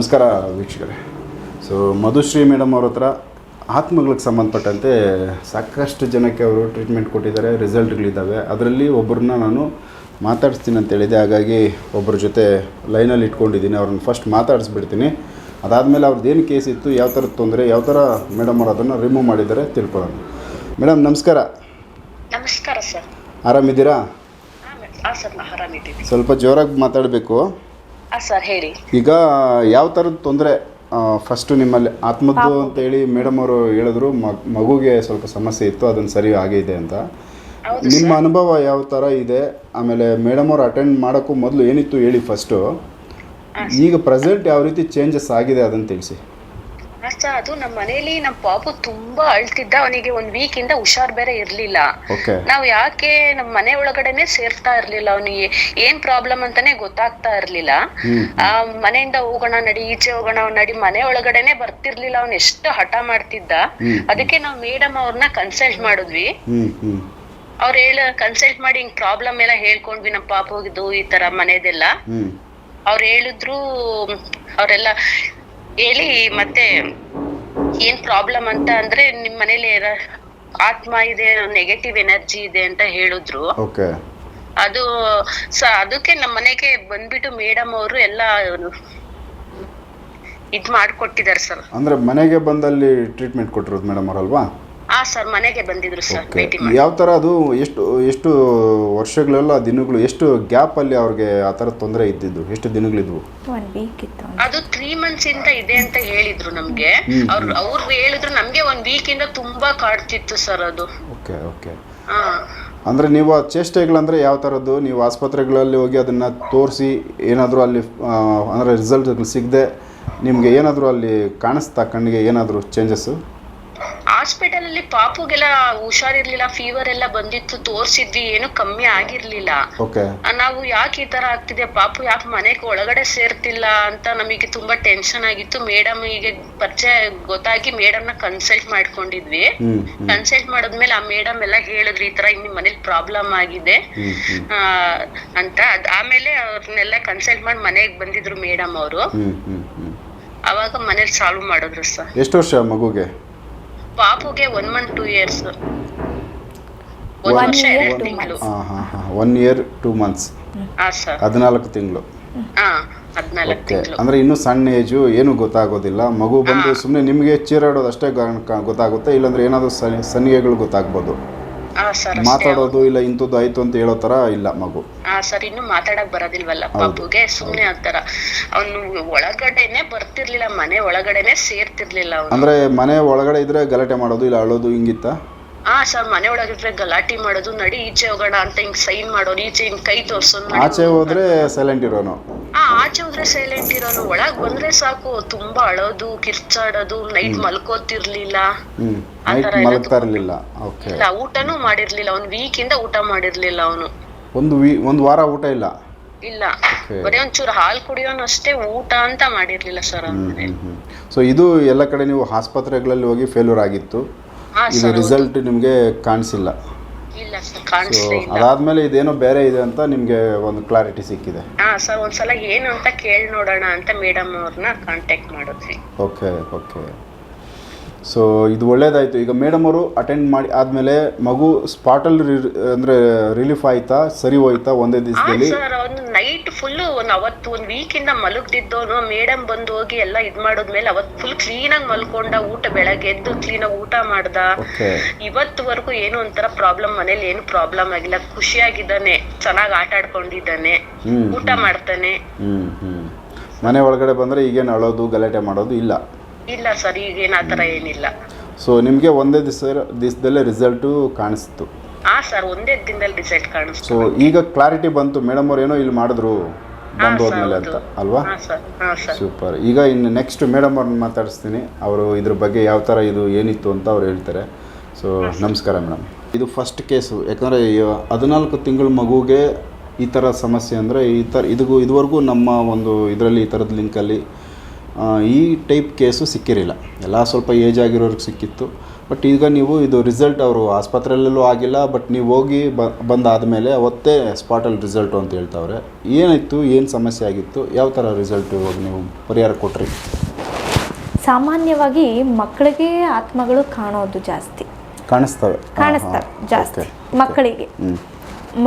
ನಮಸ್ಕಾರ ವೀಕ್ಷಕರೇ. So Madhushree madam ಅವ್ರ ಹತ್ರ ಆತ್ಮಗಳಿಗೆ ಸಂಬಂಧಪಟ್ಟಂತೆ ಸಾಕಷ್ಟು ಜನಕ್ಕೆ ಅವರು ಟ್ರೀಟ್ಮೆಂಟ್ ಕೊಟ್ಟಿದ್ದಾರೆ ರಿಸಲ್ಟ್ಗಳಿದ್ದಾವೆ ಅದರಲ್ಲಿ ಒಬ್ಬರನ್ನ ನಾನು ಮಾತಾಡಿಸ್ತೀನಿ ಅಂತ ಹೇಳಿದೆ. ಹಾಗಾಗಿ ಒಬ್ಬರ ಜೊತೆ ಲೈನಲ್ಲಿ ಇಟ್ಕೊಂಡಿದ್ದೀನಿ. ಅವ್ರನ್ನ ಫಸ್ಟ್ ಮಾತಾಡಿಸ್ಬಿಡ್ತೀನಿ. ಅದಾದಮೇಲೆ ಅವ್ರದ್ದು ಏನು ಕೇಸ್ ಇತ್ತು ಯಾವ ಥರದ ತೊಂದರೆ ಯಾವ ಥರ ಮೇಡಮ್ ಅವ್ರು ಅದನ್ನು ರಿಮೂವ್ ಮಾಡಿದ್ದಾರೆ ತಿಳ್ಕೊಳ್ಳೋಣ. ಮೇಡಮ್ ನಮಸ್ಕಾರ. ನಮಸ್ಕಾರ ಸರ್. ಆರಾಮಿದ್ದೀರಾ? ಸ್ವಲ್ಪ ಜೋರಾಗಿ ಮಾತಾಡಬೇಕು. ಸರ್ ಹೇಳಿ. ಈಗ ಯಾವ ಥರದ ತೊಂದರೆ ಫಸ್ಟು ನಿಮ್ಮಲ್ಲಿ ಆತ್ಮದ್ದು ಅಂತೇಳಿ ಮೇಡಮ್ ಅವರು ಹೇಳಿದ್ರು ಮಗ್- ಮಗುಗೆ ಸ್ವಲ್ಪ ಸಮಸ್ಯೆ ಇತ್ತು ಅದನ್ನು ಸರಿ ಆಗಿದೆ ಅಂತ. ನಿಮ್ಮ ಅನುಭವ ಯಾವ ಥರ ಇದೆ? ಆಮೇಲೆ ಮೇಡಮ್ ಅವರು ಅಟೆಂಡ್ ಮಾಡೋಕ್ಕೂ ಮೊದಲು ಏನಿತ್ತು ಹೇಳಿ ಫಸ್ಟು ಈಗ ಪ್ರೆಸೆಂಟ್ ಯಾವ ರೀತಿ ಚೇಂಜಸ್ ಆಗಿದೆ ಅದನ್ನು ತಿಳಿಸಿ. ಹಾಂ ಅದು ನಮ್ಮ ಮನೇಲಿ ನಮ್ಮ ಪಾಪು ತುಂಬಾ ಅಳ್ತಿದ್ದ. ಅವನಿಗೆ ಒಂದ್ ವೀಕ್ ಇಂದ ಹುಷಾರ್ ಬೇರೆ ಇರ್ಲಿಲ್ಲ. ನಾವ್ ಯಾಕೆ ನಮ್ ಮನೆ ಒಳಗಡೆನೆ ಸೇರ್ತಾ ಇರ್ಲಿಲ್ಲ ಅವನಿಗೆ. ಏನ್ ಪ್ರಾಬ್ಲಮ್ ಅಂತಾನೆ ಗೊತ್ತಾಗ್ತಾ ಇರ್ಲಿಲ್ಲ. ಆ ಮನೆಯಿಂದ ಹೋಗೋಣ ನಡಿ ಈಚೆ ಹೋಗೋಣ ನಡಿ ಮನೆ ಒಳಗಡೆನೆ ಬರ್ತಿರ್ಲಿಲ್ಲ. ಅವ್ನ್ ಎಷ್ಟು ಹಠ ಮಾಡ್ತಿದ್ದ. ಅದಕ್ಕೆ ನಾವು ಮೇಡಮ್ ಅವ್ರನ್ನ ಕನ್ಸಲ್ಟ್ ಮಾಡಿದ್ವಿ. ಅವ್ರ್ ಹೇಳ ಕನ್ಸಲ್ಟ್ ಮಾಡಿ ಹಿಂಗ್ ಪ್ರಾಬ್ಲಮ್ ಎಲ್ಲ ಹೇಳ್ಕೊಂಡ್ವಿ. ನಮ್ಮ ಪಾಪುಗಿದು ಈ ತರ ಮನೆದೆಲ್ಲ. ಅವ್ರು ಹೇಳಿದ್ರು ಅವರೆಲ್ಲ ಹೇಳಿ ಮತ್ತೆ ಏನ್ ಪ್ರಾಬ್ಲಮ್ ಅಂತ ಅಂದ್ರೆ ನಿಮ್ ಮನೇಲಿ ಆತ್ಮ ಇದೆ ನೆಗೆಟಿವ್ ಎನರ್ಜಿ ಇದೆ ಅಂತ ಹೇಳಿದ್ರು. ಓಕೆ ಅದು ಸ ಅದಕ್ಕೆ ನಮ್ಮ ಮನೆಗೆ ಬಂದ್ಬಿಟ್ಟು ಮೇಡಮ್ ಅವರು ಎಲ್ಲ ಇದ್ ಮಾಡ್ಕೊಟ್ಟಿದ್ದಾರೆ ಸರ್. ಅಂದ್ರೆ ಮನೆಗೆ ಬಂದಲ್ಲಿ ಟ್ರೀಟ್ಮೆಂಟ್ ಕೊಟ್ಟಿರೋದು ಮೇಡಮ್ ಅವರಲ್ವಾ ಹಾ ಸರ್ ಮನೆಗೆ ಬಂದಿದ್ರು ಸರ್ ಓಕೆ ಭೇಟಿ ಮಾಡಿ. ಯಾವ ಥರ ಅದು ಎಷ್ಟು ಎಷ್ಟು ವರ್ಷಗಳೆಲ್ಲ ದಿನಗಳು ಎಷ್ಟು ಗ್ಯಾಪಲ್ಲಿ ಅವ್ರಿಗೆ ಆ ಥರ ತೊಂದರೆ ಇದ್ದಿದ್ದು? ಎಷ್ಟು ದಿನಗಳಿದ್ವು? ಒನ್ ವೀಕ್ ಇತ್ತು. ಅದು ತ್ರೀ ಮಂತ್ಸ್ ಇಂದ ಇದೆ ಅಂತ ಹೇಳಿದ್ರು ನಮ್ಗೆ. ಅವ್ರು ಅವ್ರು ಹೇಳಿದ್ರು ನಮ್ಗೆ ಒಂದ್ ವೀಕ್ ಇಂದ ತುಂಬಾ ಕಾಡ್ತಿತ್ತು ಸರ್ ಅದು. ಓಕೆ ಓಕೆ ಹಾ. ಅಂದರೆ ನೀವು ಆ ಚೇಷ್ಟೆಗಳಂದರೆ ಯಾವ ಥರದ್ದು ನೀವು ಆಸ್ಪತ್ರೆಗಳಲ್ಲಿ ಹೋಗಿ ಅದನ್ನು ತೋರಿಸಿ ಏನಾದರೂ ಅಲ್ಲಿ ಅಂದ್ರೆ ಅಂದರೆ ರಿಸಲ್ಟ್ ಸಿಗದೆ ನಿಮಗೆ ಏನಾದರೂ ಅಲ್ಲಿ ಕಾಣಿಸ್ತಾ ಕಣ್ಣಿಗೆ ಏನಾದರೂ ಚೇಂಜಸ್ಸು ಹಾಸ್ಪಿಟಲ್ ಅಲ್ಲಿ ಪಾಪುಗೆಲ್ಲ ಹುಷಾರಿರ್ಲಿಲ್ಲ ಫೀವರ್ ಎಲ್ಲ ಬಂದಿತ್ತು ತೋರ್ಸಿದ್ವಿ ಏನು ಕಮ್ಮಿ ಆಗಿರ್ಲಿಲ್ಲ. ಓಕೆ ನಾವು ಯಾಕೆ ಈ ತರ ಆಗ್ತಿದೆ? ಪಾಪು ಯಾಕೆ ಮನೆಗೆ ಒಳಗಡೆ ಸೇರ್ತಿಲ್ಲ ಅಂತ ನಮಗೆ ತುಂಬಾ ಟೆನ್ಷನ್ ಆಗಿತ್ತು. ಮೇಡಮ್ ಹೀಗೆ ಪರಿಚಯ ಗೊತ್ತಾಗಿ ಮೇಡಮ್ನ ಕನ್ಸಲ್ಟ್ ಮಾಡ್ಕೊಂಡಿದ್ವಿ ಕನ್ಸಲ್ಟ್ ಕನ್ಸಲ್ಟ್ ಮಾಡಿದ್ಮೇಲೆ ಆ ಮೇಡಮ್ ಎಲ್ಲ ಹೇಳಿದ್ರು ಈ ತರ ನಿಮ್ ಮನೇಲಿ ಪ್ರಾಬ್ಲಮ್ ಆಗಿದೆ. ಆ, ಅಂತ. ಅದ್ ಆಮೇಲೆ ಅವ್ರನ್ನೆಲ್ಲ ಕನ್ಸಲ್ಟ್ ಮಾಡಿ ಮನೆಗೆ ಬಂದಿದ್ರು ಮೇಡಮ್ ಅವರು. ಅವಾಗ ಮನೇಲಿ ಸಾಲ್ವ್ ಮಾಡಿದ್ರು ಸರ್. ಎಷ್ಟು ವರ್ಷ ಮಗುಗೆ? ಪಾಪುಗೆ one month two years one One ವರ್ಷ months one year two months ಹದಿನಾಲ್ಕು ತಿಂಗಳು. ಅಂದರೆ ಇನ್ನೂ ಸಣ್ಣ ಏಜು ಏನು ಗೊತ್ತಾಗೋದಿಲ್ಲ. ಮಗು ಬಂದು ಸುಮ್ಮನೆ ನಿಮಗೆ ಚೀರಾಡೋದು ಅಷ್ಟೇ ಗೊತ್ತಾಗುತ್ತೆ. ಇಲ್ಲಾಂದ್ರೆ ಏನಾದರೂ ಸನ್ ಸನ್ನಿಗೆಗಳು ಗೊತ್ತಾಗ್ಬೋದು. ಮಾತಾಡೋದು ಇಲ್ಲ ಇಂಥದ್ದು ಆಯ್ತು ಅಂತ ಹೇಳೋ ತರ ಇಲ್ಲ ಮಗು. ಆ ಸರ್ ಇನ್ನು ಮಾತಾಡಕ್ ಬರೋದಿಲ್ವಲ್ಲ ಪಾಪುಗೆ ಸುಮ್ನೆ ಆತರ ಅವನು ಒಳಗಡೆನೆ ಬರ್ತಿರ್ಲಿಲ್ಲ ಮನೆ ಒಳಗಡೆನೆ ಸೇರ್ತಿರ್ಲಿಲ್ಲ ಅವನು. ಅಂದರೆ ಮನೆ ಒಳಗಡೆ ಇದ್ರೆ ಗಲಾಟೆ ಮಾಡೋದು ಇಲ್ಲ ಅಳೋದು ಹಿಂಗಿತ್ತ? ಆ ಸರ್ ಮನೆ ಒಳಗಿದ್ರೆ ಗಲಾಟಿ ಮಾಡೋದು ನಡಿ ಈಚೆ ಹೋಗೋಣ ಅಂತ ಹಿಂಗ್ ಸೈನ್ ಮಾಡೋರು ಈಚೆ ಹಿಂಗ್ ಕೈ ತೋರ್ಸೋದು ಆಚೆ ಹೋದ್ರೆ ಸೈಲೆಂಟ್ ಇರೋನು. ಆಚೆ ಹೋದ್ರೆ ಸೈಲೆಂಟ್ ಇರೋನು ಒಳಗ್ ಬಂದ್ರೆ ಸಾಕು. ತುಂಬಾ ಅಳೋದು ಕಿರ್ಚಾಡೋದು ನೈಟ್ ಮಲ್ಕೋತಿರ್ಲಿಲ್ಲ. ಇಲ್ಲ ಊಟನೂ ಮಾಡಿರ್ಲಿಲ್ಲ. ಒಂದ್ ವೀಕ್ ಇಂದ ಊಟ ಮಾಡಿರ್ಲಿಲ್ಲ ಅವನು. ಒಂದು ಒಂದು ವಾರ ಊಟ ಇಲ್ಲ? ಇಲ್ಲ. ಬರೀ ಒಂಚೂರು ಹಾಲು ಕುಡಿಯೋನು ಅಷ್ಟೇ ಊಟ ಅಂತ ಮಾಡಿರ್ಲಿಲ್ಲ ಸರ್ ಸೊ ಇದು ಎಲ್ಲ ಕಡೆ ನೀವು ಆಸ್ಪತ್ರೆಗಳಲ್ಲಿ ಹೋಗಿ ಫೇಲ್ಯೂರ್ ಆಗಿತ್ತು. ಇದು ರಿಸಲ್ಟ್ ನಿಮಗೆ ಕಾಣಿಸಿಲ್ಲ. ಇಲ್ಲ ಸರ್ ಸೊ ಕಾಣಿಸ್ಲೇ ಇಲ್ಲ. ಅದಾದಮೇಲೆ ಇದೇನೋ ಬೇರೆ ಇದೆ ಅಂತ ನಿಮಗೆ ಒಂದು ಕ್ಲಾರಿಟಿ ಸಿಕ್ಕಿದೆ? ಹಾ ಸರ್ ಒಂದ್ಸಲ ಏನು ಅಂತ ಕೇಳಿ ನೋಡೋಣ ಅಂತ ಮೇಡಮ್ ಅವ್ರನ್ನ ಕಾಂಟ್ಯಾಕ್ಟ್ ಮಾಡಿದ್ವಿ ಓಕೆ ಓಕೆ ಸೊ ಇದು ಒಳ್ಳೇದಾಯಿತು. ಈಗ ಮೇಡಮ್ ಅವರು ಅಟೆಂಡ್ ಮಾಡಿ ಆದಮೇಲೆ ಮಗು ಸ್ಪಾಟಲ್ಲಿ ಅಂದ್ರೆ ರಿಲೀಫ್ ಆಯ್ತಾ? ಸರಿ ಹೋಯ್ತಾ ಒಂದೇ ದಿವಸದಲ್ಲಿ? ಸರ್ ಅವ್ನು ನೈಟ್ ಫುಲ್ ಒಂದ್ ಅವತ್ತು ಒಂದ್ ವೀಕ್ ಇಂದ ಮಲಗ್ದಿದ್ದವನು ಮೇಡಮ್ ಬಂದು ಹೋಗಿ ಎಲ್ಲ ಇದ್ ಮಾಡಿದ್ಮೇಲೆ ಅವತ್ ಫುಲ್ ಕ್ಲೀನ್ ಆಗಿ ಮಲ್ಕೊಂಡ ಊಟ ಬೆಳಗ್ಗೆ ಎದ್ದು ಕ್ಲೀನ್ ಆಗಿ ಊಟ ಮಾಡ್ದ. ಓಕೆ. ಇವತ್ತುವರೆಗೂ ಏನು ಒಂಥರ ಪ್ರಾಬ್ಲಮ್ ಮನೇಲಿ ಏನು ಪ್ರಾಬ್ಲಮ್ ಆಗಿಲ್ಲ. ಖುಷಿಯಾಗಿದ್ದಾನೆ. ಚೆನ್ನಾಗಿ ಆಟ ಆಡ್ಕೊಂಡಿದ್ದಾನೆ. ಹ್ಮ್, ಊಟ ಮಾಡ್ತಾನೆ. ಹ್ಞೂ ಹ್ಞೂ ಮನೆ ಒಳಗಡೆ ಬಂದ್ರೆ ಈಗೇನು ಅಳೋದು ಗಲಾಟೆ ಮಾಡೋದು ಇಲ್ಲ. ಇಲ್ಲ ಸರ್ ಏನ ಆತರ ಏನಿಲ್ಲ. ಸೊ ನಿಮಗೆ ಒಂದೇ ದಿವಸ ದಿವಸದಲ್ಲೇ ರಿಸಲ್ಟು ಕಾಣಿಸ್ತು. ಹಾ ಸರ್ ಒಂದೇ ದಿನದಲ್ಲಿ ರಿಸಲ್ಟ್ ಕಾಣಿಸ್ತು. ಸೊ ಈಗ ಕ್ಲಾರಿಟಿ ಬಂತು. ಮೇಡಮ್ ಅವ್ರು ಏನೋ ಇಲ್ಲಿ ಮಾಡಿದ್ರು ಬಂದು ಹೋದ್ಮೇಲೆ ಅಂತ ಅಲ್ವಾ? ಹಾ ಸರ್ ಹಾ ಸರ್. ಸೂಪರ್ ಈಗ ಇನ್ನು ನೆಕ್ಸ್ಟ್ ಮೇಡಮ್ ಅವ್ರನ್ನ ಮಾತಾಡಿಸ್ತೀನಿ. ಅವರು ಇದ್ರ ಬಗ್ಗೆ ಯಾವ ಥರ ಇದು ಏನಿತ್ತು ಅಂತ ಅವ್ರು ಹೇಳ್ತಾರೆ. ಸೊ ನಮಸ್ಕಾರ ಮೇಡಮ್ ಇದು ಫಸ್ಟ್ ಕೇಸು ಯಾಕಂದರೆ ಹದಿನಾಲ್ಕು ತಿಂಗಳ ಮಗುಗೆ ಈ ಥರ ಸಮಸ್ಯೆ ಅಂದರೆ ಈ ಥರ ಇದಕ್ಕೂ ಇದುವರೆಗೂ ನಮ್ಮ ಒಂದು ಇದರಲ್ಲಿ ಈ ಥರದ ಲಿಂಕಲ್ಲಿ ಆ, ಈ ಟೈಪ್ ಕೇಸು ಸಿಕ್ಕಿರಲಿಲ್ಲ. ಎಲ್ಲ ಸ್ವಲ್ಪ ಏಜ್ ಆಗಿರೋರಿಗೆ ಸಿಕ್ಕಿತ್ತು. ಬಟ್ ಈಗ ನೀವು ಇದು ರಿಸಲ್ಟ್ ಅವರು ಆಸ್ಪತ್ರೆಯಲ್ಲೂ ಆಗಿಲ್ಲ ಬಟ್ ನೀವು ಹೋಗಿ ಬ ಬಂದಾದಮೇಲೆ ಅವತ್ತೇ ಸ್ಪಾಟಲ್ಲಿ ರಿಸಲ್ಟು ಅಂತ ಹೇಳ್ತಾವ್ರೆ. ಏನಾಯಿತು? ಏನು ಸಮಸ್ಯೆ ಆಗಿತ್ತು? ಯಾವ ಥರ ರಿಸಲ್ಟ್ ಇವಾಗ ನೀವು ಪರಿಹಾರ ಕೊಟ್ರಿ? ಸಾಮಾನ್ಯವಾಗಿ ಮಕ್ಕಳಿಗೆ ಆತ್ಮಗಳು ಕಾಣೋದು ಜಾಸ್ತಿ. ಕಾಣಿಸ್ತವೆ. ಕಾಣಿಸ್ತವೆ ಜಾಸ್ತಿ ಮಕ್ಕಳಿಗೆ.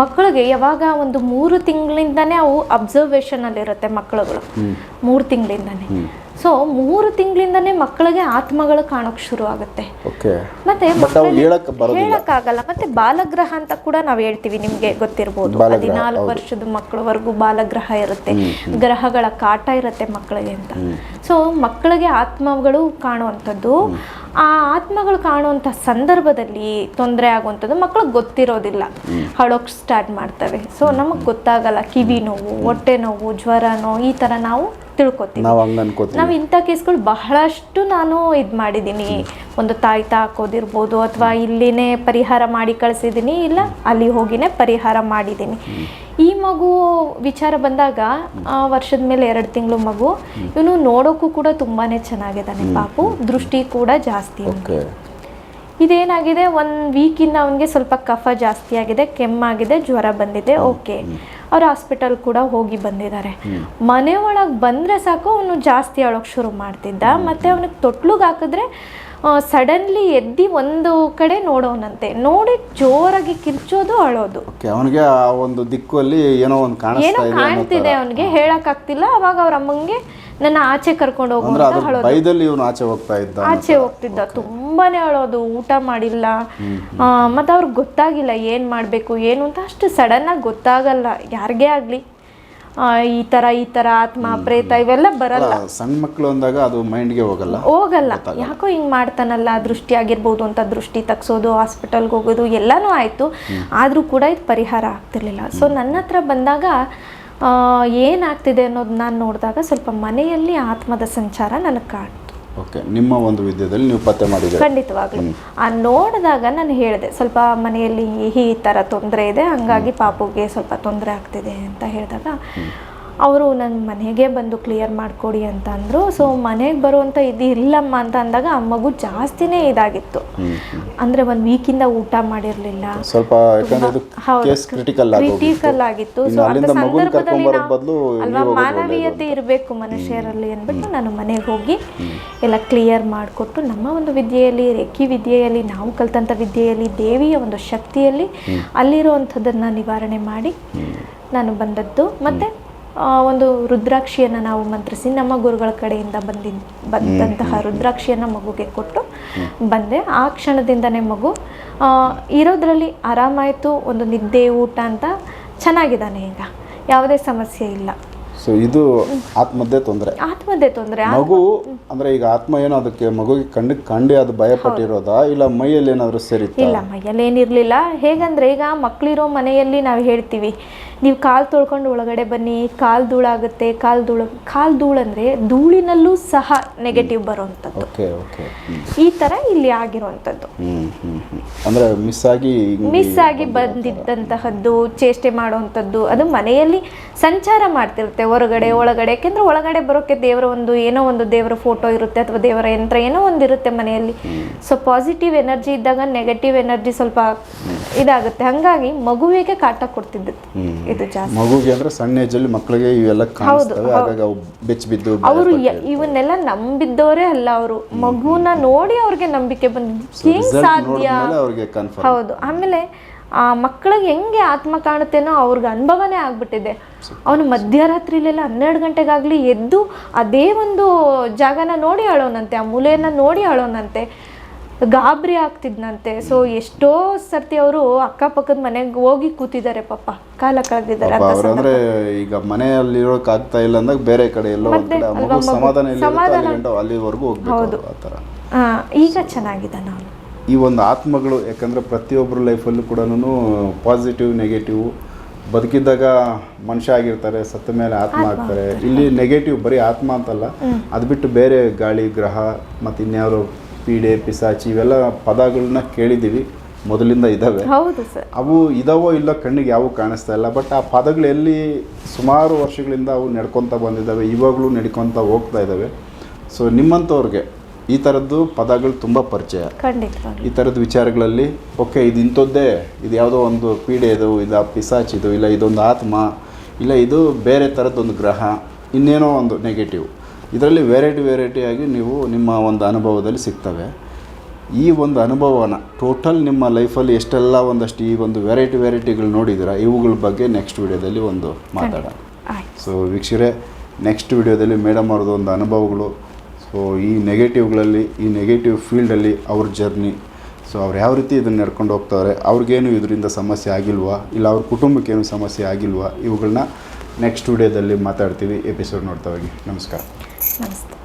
ಮಕ್ಕಳಿಗೆ ಯಾವಾಗ ಒಂದು ಮೂರು ತಿಂಗಳಿಂದನೇ ಅವು ಅಬ್ಸರ್ವೇಷನಲ್ಲಿರುತ್ತೆ ಮಕ್ಕಳುಗಳು. ಮೂರು ತಿಂಗಳಿಂದನೇ. ಸೊ ಮೂರು ತಿಂಗಳಿಂದನೇ ಮಕ್ಕಳಿಗೆ ಆತ್ಮಗಳು ಕಾಣೋಕೆ ಶುರು ಆಗುತ್ತೆ. ಮತ್ತೆ ಹೇಳಕ್ಕಾಗಲ್ಲ. ಮತ್ತೆ ಬಾಲಗ್ರಹ ಅಂತ ಕೂಡ ನಾವು ಹೇಳ್ತೀವಿ ನಿಮ್ಗೆ ಗೊತ್ತಿರ್ಬೋದು. ಹದಿನಾಲ್ಕು ವರ್ಷದ ಮಕ್ಕಳವರೆಗೂ ಬಾಲಗ್ರಹ ಇರುತ್ತೆ. ಗ್ರಹಗಳ ಕಾಟ ಇರುತ್ತೆ ಮಕ್ಕಳಿಗೆ ಅಂತ. ಸೊ ಮಕ್ಕಳಿಗೆ ಆತ್ಮಗಳು ಕಾಣುವಂಥದ್ದು. ಆ ಆತ್ಮಗಳು ಕಾಣುವಂಥ ಸಂದರ್ಭದಲ್ಲಿ ತೊಂದರೆ ಆಗುವಂಥದ್ದು ಮಕ್ಕಳಿಗೆ ಗೊತ್ತಿರೋದಿಲ್ಲ. ಹಳೋಕ್ ಸ್ಟಾರ್ಟ್ ಮಾಡ್ತವೆ. ಸೊ ನಮಗೆ ಗೊತ್ತಾಗಲ್ಲ ಕಿವಿ ನೋವು ಹೊಟ್ಟೆ ನೋವು ಜ್ವರನೋ ಈ ಥರ ನಾವು ತಿಳ್ಕೊತೀವಿ. ನಾವು ಹಂಗೆ ಅನ್ಕೋತೀವಿ. ನಾವು ಇಂಥ ಕೇಸ್ಗಳು ಬಹಳಷ್ಟು ನಾನು ಇದು ಮಾಡಿದ್ದೀನಿ. ಒಂದು ತಾಯ್ತ ಹಾಕೋದಿರ್ಬೋದು ಅಥವಾ ಇಲ್ಲಿನೇ ಪರಿಹಾರ ಮಾಡಿ ಕಳಿಸಿದ್ದೀನಿ ಇಲ್ಲ ಅಲ್ಲಿ ಹೋಗಿನೇ ಪರಿಹಾರ ಮಾಡಿದ್ದೀನಿ. ಈ ಮಗು ವಿಚಾರ ಬಂದಾಗ ಆ, ವರ್ಷದ ಮೇಲೆ ಎರಡು ತಿಂಗಳು ಮಗು ಇವನು ನೋಡೋಕ್ಕೂ ಕೂಡ ತುಂಬಾ ಚೆನ್ನಾಗಿದ್ದಾನೆ ಪಾಪು. ದೃಷ್ಟಿ ಕೂಡ ಜಾಸ್ತಿ ಇದೇನಾಗಿದೆ ಒಂದು ವೀಕಿಂದ ಅವನಿಗೆ ಸ್ವಲ್ಪ ಕಫ ಜಾಸ್ತಿ ಆಗಿದೆ ಕೆಮ್ಮಾಗಿದೆ ಜ್ವರ ಬಂದಿದೆ ಓಕೆ. ಅವ್ರು ಹಾಸ್ಪಿಟಲ್ ಕೂಡ ಹೋಗಿ ಬಂದಿದ್ದಾರೆ. ಮನೆ ಒಳಗೆ ಬಂದರೆ ಸಾಕು ಅವನು ಜಾಸ್ತಿ ಅಳೋಕೆ ಶುರು ಮಾಡ್ತಿದ್ದ. ಮತ್ತು ಅವನಿಗೆ ತೊಟ್ಲಿಗೆ ಹಾಕಿದ್ರೆ ಸಡನ್ಲಿ ಎದ್ದಿ ಒಂದು ಕಡೆ ನೋಡೋನಂತೆ. ನೋಡಿ ಜೋರಾಗಿ ಕಿರ್ಚೋದು ಅಳೋದು. ಅವನಿಗೆ ಆ ಒಂದು ದಿಕ್ಕಲ್ಲಿ ಏನೋ ಒಂದು ಏನೋ ಕಾಣಿಸ್ತಾ ಇದೆ ಅನ್ನೋ ಕಾಣ್ತಿದೆ. ಅವನಿಗೆ ಹೇಳಕ್ಕಾಗ್ತಿಲ್ಲ ಅವಾಗ ಅವ್ರ ಅಮ್ಮಂಗೆ ನನ್ನ ಆಚೆ ಕರ್ಕೊಂಡು ಅಂದ್ರೆ ಅಂತ ಅದ್ರ ಅಳೋದು ಭಯದಲ್ಲಿ ಇವನು ಆಚೆ ಹೋಗ್ತಾ ಇದ್ದ ಆಚೆ ಹೋಗ್ತಿದ್ದ. ತುಂಬಾನೇ ಅಳೋದು ಊಟ ಮಾಡಿಲ್ಲ. ಆ, ಮತ್ತೆ ಅವ್ರಿಗೆ ಗೊತ್ತಾಗಿಲ್ಲ ಏನು ಮಾಡಬೇಕು ಏನು ಅಂತ. ಅಷ್ಟು ಸಡನ್ ಆಗಿ ಗೊತ್ತಾಗಲ್ಲ. ಯಾರಿಗೇ ಆಗಲಿ. ಈ ಥರ ಈ ಥರ ಆತ್ಮ ಪ್ರೇತ ಇವೆಲ್ಲ ಬರಲ್ಲ. ಅಲ್ಲ, ಸಣ್ಣ ಮಕ್ಕಳು ಅಂದಾಗ ಅದು ಮೈಂಡ್ಗೆ ಹೋಗಲ್ಲ. ಹೋಗಲ್ಲ. ಯಾಕೋ ಹಿಂಗೆ ಮಾಡ್ತಾನಲ್ಲ ದೃಷ್ಟಿ ಆಗಿರ್ಬೋದು ಅಂತ ದೃಷ್ಟಿ ತಗ್ಸೋದು ಹಾಸ್ಪಿಟಲ್ಗೆ ಹೋಗೋದು ಎಲ್ಲನೂ ಆಯಿತು. ಆದರೂ ಕೂಡ ಇದು ಪರಿಹಾರ ಆಗ್ತಿರ್ಲಿಲ್ಲ. ಸೊ ನನ್ನ ಹತ್ರ ಬಂದಾಗ ಏನಾಗ್ತಿದೆ ಅನ್ನೋದು ನಾನು ನೋಡಿದಾಗ ಸ್ವಲ್ಪ ಮನೆಯಲ್ಲಿ ಆತ್ಮದ ಸಂಚಾರ ನನಗೆ ಕಾಣ್ತು. ಓಕೆ ನಿಮ್ಮ ಒಂದು ವಿದ್ಯೆದಲ್ಲಿ ನೀವು ಪತ್ತೆ ಮಾಡಿದ್ರೆ ಖಂಡಿತವಾಗ್ಲೂ. ಆ ನೋಡಿದಾಗ ನಾನು ಹೇಳಿದೆ ಸ್ವಲ್ಪ ಮನೆಯಲ್ಲಿ ಈ ಥರ ತೊಂದರೆ ಇದೆ ಹಂಗಾಗಿ ಪಾಪುಗೆ ಸ್ವಲ್ಪ ತೊಂದರೆ ಆಗ್ತಿದೆ ಅಂತ ಹೇಳಿದಾಗ ಅವರು ನನ್ನ ಮನೆಗೆ ಬಂದು ಕ್ಲಿಯರ್ ಮಾಡಿಕೊಡಿ ಅಂತ ಅಂದರು. ಸೊ ಮನೆಗೆ ಬರುವಂಥ ಇದು ಇಲ್ಲಮ್ಮ ಅಂತ ಅಂದಾಗ ಆ ಮಗು ಜಾಸ್ತಿನೇ ಇದಾಗಿತ್ತು. ಅಂದರೆ ಒಂದು ವೀಕಿಂದ ಊಟ ಮಾಡಿರಲಿಲ್ಲ. ಸ್ವಲ್ಪ ಕ್ರಿಟಿಕಲ್ ಆಗಿತ್ತು. ಸೊ ಅಂತ ಸಂದರ್ಭದಲ್ಲಿ ಅಲ್ವಾ ಮಾನವೀಯತೆ ಇರಬೇಕು ಮನುಷ್ಯರಲ್ಲಿ ಅಂದ್ಬಿಟ್ಟು ನಾನು ಮನೆಗೆ ಹೋಗಿ ಎಲ್ಲ ಕ್ಲಿಯರ್ ಮಾಡಿಕೊಟ್ಟು ನಮ್ಮ ಒಂದು ವಿದ್ಯೆಯಲ್ಲಿ ರೆಕ್ಕಿ ವಿದ್ಯೆಯಲ್ಲಿ ನಾವು ಕಲ್ತಂಥ ವಿದ್ಯೆಯಲ್ಲಿ ದೇವಿಯ ಒಂದು ಶಕ್ತಿಯಲ್ಲಿ ಅಲ್ಲಿರುವಂಥದ್ದನ್ನು ನಿವಾರಣೆ ಮಾಡಿ ನಾನು ಬಂದದ್ದು. ಮತ್ತು ಒಂದು ರುದ್ರಾಕ್ಷಿಯನ್ನು ನಾವು ಮಂತ್ರಿಸಿ ನಮ್ಮ ಗುರುಗಳ ಕಡೆಯಿಂದ ಬಂದಿ ಬಂದಂತಹ ರುದ್ರಾಕ್ಷಿಯನ್ನು ಮಗುಗೆ ಕೊಟ್ಟು ಬಂದೆ. ಆ ಕ್ಷಣದಿಂದನೇ ಮಗು ಇರೋದ್ರಲ್ಲಿ ಆರಾಮಾಯಿತು ಒಂದು ನಿದ್ದೆ ಊಟ ಅಂತ ಚೆನ್ನಾಗಿದ್ದಾನೆ ಈಗ. ಯಾವುದೇ ಸಮಸ್ಯೆ ಇಲ್ಲ. ಸೊ ಇದು ಆತ್ಮದ್ದೇ ತೊಂದರೆ. ಆತ್ಮದ್ದೆ ತೊಂದರೆ. ಮಗು ಅಂದ್ರೆ ಈಗ ಆತ್ಮ ಏನೋ ಅದಕ್ಕೆ ಮಗುಗೆ ಕಂಡು ಕಂಡು ಅದು ಭಯಪಟ್ಟಿರೋದ? ಇಲ್ಲ ಮೈಯಲ್ಲಿ ಏನಾದರೂ ಸರಿ ಇಲ್ಲ ಮೈಯಲ್ಲಿ ಏನಿರಲಿಲ್ಲ. ಹೇಗಂದ್ರೆ ಈಗ ಮಕ್ಕಳಿರೋ ಮನೆಯಲ್ಲಿ ನಾವು ಹೇಳ್ತೀವಿ ನೀವು ಕಾಲು ತೊಳ್ಕೊಂಡು ಒಳಗಡೆ ಬನ್ನಿ ಕಾಲು ಧೂಳಾಗುತ್ತೆ ಕಾಲು ಧೂಳು ಕಾಲು ಧೂಳಂದ್ರೆ ಧೂಳಿನಲ್ಲೂ ಸಹ ನೆಗೆಟಿವ್ ಬರುವಂಥದ್ದು. ಈ ಥರ ಇಲ್ಲಿ ಆಗಿರುವಂಥದ್ದು. ಅಂದ್ರೆ ಮಿಸ್ ಆಗಿ ಮಿಸ್ ಆಗಿ ಬಂದಿದ್ದಂತಹದ್ದು ಚೇಷ್ಟೆ ಮಾಡುವಂಥದ್ದು ಅದು ಮನೆಯಲ್ಲಿ ಸಂಚಾರ ಮಾಡ್ತಿರುತ್ತೆ ಹೊರಗಡೆ ಒಳಗಡೆ. ಯಾಕೆಂದ್ರೆ ಒಳಗಡೆ ಬರೋಕ್ಕೆ ದೇವರ ಒಂದು ಏನೋ ಒಂದು ದೇವರ ಫೋಟೋ ಇರುತ್ತೆ ಅಥವಾ ದೇವರ ಯಂತ್ರ ಏನೋ ಒಂದು ಇರುತ್ತೆ ಮನೆಯಲ್ಲಿ. ಸೊ ಪಾಸಿಟಿವ್ ಎನರ್ಜಿ ಇದ್ದಾಗ ನೆಗೆಟಿವ್ ಎನರ್ಜಿ ಸ್ವಲ್ಪ ಇದಾಗುತ್ತೆ. ಹಾಗಾಗಿ ಮಗುವಿಗೆ ಕಾಟ ಕೊಡ್ತಿದ್ದು. ಇದು ಜಾಸ್ತಿ. ಮಗುಗೆ ಅಂದ್ರೆ ಸಣ್ಣ ಏಜಲ್ಲಿ ಮಕ್ಕಳಿಗೆ ಇವೆಲ್ಲ ಕಾಣಿಸ್ತವೆ. ಹಾಗಾಗಿ ಅವು ಬೆಚ್ಚ ಬಿದ್ದು ಅವರು ಇವನ್ನೆಲ್ಲ ನಂಬಿದ್ದವರೇ ಅಲ್ಲ ಅವರು. ಮಗುನ ನೋಡಿ ಅವ್ರಿಗೆ ನಂಬಿಕೆ ಬಂದಿದ್ದು ಹೆಂಗ್ ಸಾಧ್ಯ? ಅವ್ರಿಗೆ ಕನ್ಫರ್ಮ್ ಹೌದು. ಆಮೇಲೆ ಆ ಮಕ್ಕಳಿಗೆ ಹೆಂಗೆ ಆತ್ಮ ಕಾಣುತ್ತೇನೋ ಅವ್ರಿಗೆ ಅನುಭವನೇ ಆಗ್ಬಿಟ್ಟಿದೆ. ಅವನು ಮಧ್ಯರಾತ್ರಿಲೆಲ್ಲ ಹನ್ನೆರಡು ಗಂಟೆಗಾಗ್ಲಿ ಎದ್ದು ಅದೇ ಒಂದು ಜಾಗನ ನೋಡಿ ಅಳೋನಂತೆ ಆ ಮೂಲೆಯನ್ನ ನೋಡಿ ಅಳೋನಂತೆ ಗಾಬರಿ ಆಗ್ತಿದ್ನಂತೆ. ಸೊ ಎಷ್ಟೋ ಸರ್ತಿ ಅವರು ಅಕ್ಕಪಕ್ಕದ ಮನೆಗೆ ಹೋಗಿ ಕೂತಿದ್ದಾರೆ ಪಾಪ ಕಾಲ ಕಳೆದಿದ್ದಾರೆ ಅಂತ ಈಗ ಮನೆಯಲ್ಲಿ ಆಗ್ತಾ ಇಲ್ಲ ಅಂದಾಗ ಬೇರೆ ಕಡೆ ಎಲ್ಲೋ ಒಂದ್ ಕಡೆ ಆ ಮಗು ಸಮಾಧಾನ ಎಲ್ಲಿ ಅಲ್ಲಿ ಗಂಟ ಅಲ್ಲಿವರೆಗೂ ಹೋಗ್ಬೇಕು ಆ ಥರ. ಆ, ಈಗ ಚೆನ್ನಾಗಿದೆ ಅವನು ಈ ಒಂದು ಆತ್ಮಗಳು ಯಾಕಂದ್ರೆ ಪ್ರತಿಯೊಬ್ಬರ ಲೈಫಲ್ಲೂ ಕೂಡ ಪಾಸಿಟಿವ್ ನೆಗೆಟಿವ್ ಬದುಕಿದ್ದಾಗ ಮನುಷ್ಯ ಆಗಿರ್ತಾರೆ ಸತ್ತ ಮೇಲೆ ಆತ್ಮ ಆಗ್ತಾರೆ. ಇಲ್ಲಿ ನೆಗೆಟಿವ್ ಬರೀ ಆತ್ಮ ಅಂತಲ್ಲ ಅದು ಬಿಟ್ಟು ಬೇರೆ ಗಾಳಿ ಗ್ರಹ ಮತ್ತು ಇನ್ಯಾರು ಪೀಡೆ ಪಿಸಾಚಿ ಇವೆಲ್ಲ ಪದಗಳನ್ನ ಕೇಳಿದ್ದೀವಿ. ಮೊದಲಿಂದ ಇದ್ದಾವೆ ಹೌದು ಸರ್. ಅವು ಇದಾವೋ ಇಲ್ಲ ಕಣ್ಣಿಗೆ ಯಾವ ಕಾಣಿಸ್ತಾ ಇಲ್ಲ. ಬಟ್ ಆ ಪದಗಳು ಎಲ್ಲಿ ಸುಮಾರು ವರ್ಷಗಳಿಂದ ಅವು ನಡ್ಕೊತ ಬಂದಿದ್ದಾವೆ. ಇವಾಗಲೂ ನಡ್ಕೊತ ಹೋಗ್ತಾ ಇದ್ದಾವೆ. ಸೊ ನಿಮ್ಮಂಥವ್ರಿಗೆ ಈ ಥರದ್ದು ಪದಗಳು ತುಂಬ ಪರಿಚಯ. ಈ ಥರದ ವಿಚಾರಗಳಲ್ಲಿ ಓಕೆ ಇದು ಇಂಥದ್ದೇ ಇದು ಯಾವುದೋ ಒಂದು ಪೀಡೆ ಇದು ಇದು ಪಿಸಾಚಿದು ಇಲ್ಲ ಇದೊಂದು ಆತ್ಮ ಇಲ್ಲ ಇದು ಬೇರೆ ಥರದ್ದೊಂದು ಗ್ರಹ ಇನ್ನೇನೋ ಒಂದು ನೆಗೆಟಿವ್ ಇದರಲ್ಲಿ ವೆರೈಟಿ ವೆರೈಟಿಯಾಗಿ ನೀವು ನಿಮ್ಮ ಒಂದು ಅನುಭವದಲ್ಲಿ ಸಿಗ್ತವೆ. ಈ ಒಂದು ಅನುಭವನ ಟೋಟಲ್ ನಿಮ್ಮ ಲೈಫಲ್ಲಿ ಎಷ್ಟೆಲ್ಲ ಒಂದಷ್ಟು ಈ ಒಂದು ವೆರೈಟಿ ವೆರೈಟಿಗಳು ನೋಡಿದ್ದೀರ ಇವುಗಳ ಬಗ್ಗೆ ನೆಕ್ಸ್ಟ್ ವಿಡಿಯೋದಲ್ಲಿ ಒಂದು ಮಾತಾಡೋಣ. ಸೊ ವೀಕ್ಷಕರೇ ನೆಕ್ಸ್ಟ್ ವಿಡಿಯೋದಲ್ಲಿ ಮೇಡಮ್ ಅವ್ರದ್ದು ಒಂದು ಅನುಭವಗಳು. ಸೊ ಈ ನೆಗೆಟಿವ್ಗಳಲ್ಲಿ ಈ ನೆಗೆಟಿವ್ ಫೀಲ್ಡಲ್ಲಿ ಅವ್ರ ಜರ್ನಿ ಸೊ ಅವ್ರು ಯಾವ ರೀತಿ ಇದನ್ನು ನಡ್ಕೊಂಡು ಹೋಗ್ತಾವ್ರೆ ಅವ್ರಿಗೇನು ಇದರಿಂದ ಸಮಸ್ಯೆ ಆಗಿಲ್ವಾ ಇಲ್ಲ ಅವ್ರ ಕುಟುಂಬಕ್ಕೇನು ಸಮಸ್ಯೆ ಆಗಿಲ್ವಾ ಇವುಗಳನ್ನ ನೆಕ್ಸ್ಟ್ ವಿಡಿಯೋದಲ್ಲಿ ಮಾತಾಡ್ತೀವಿ ಎಪಿಸೋಡ್ ನೋಡ್ತಾ ಹೋಗಿ. ನಮಸ್ಕಾರ. 行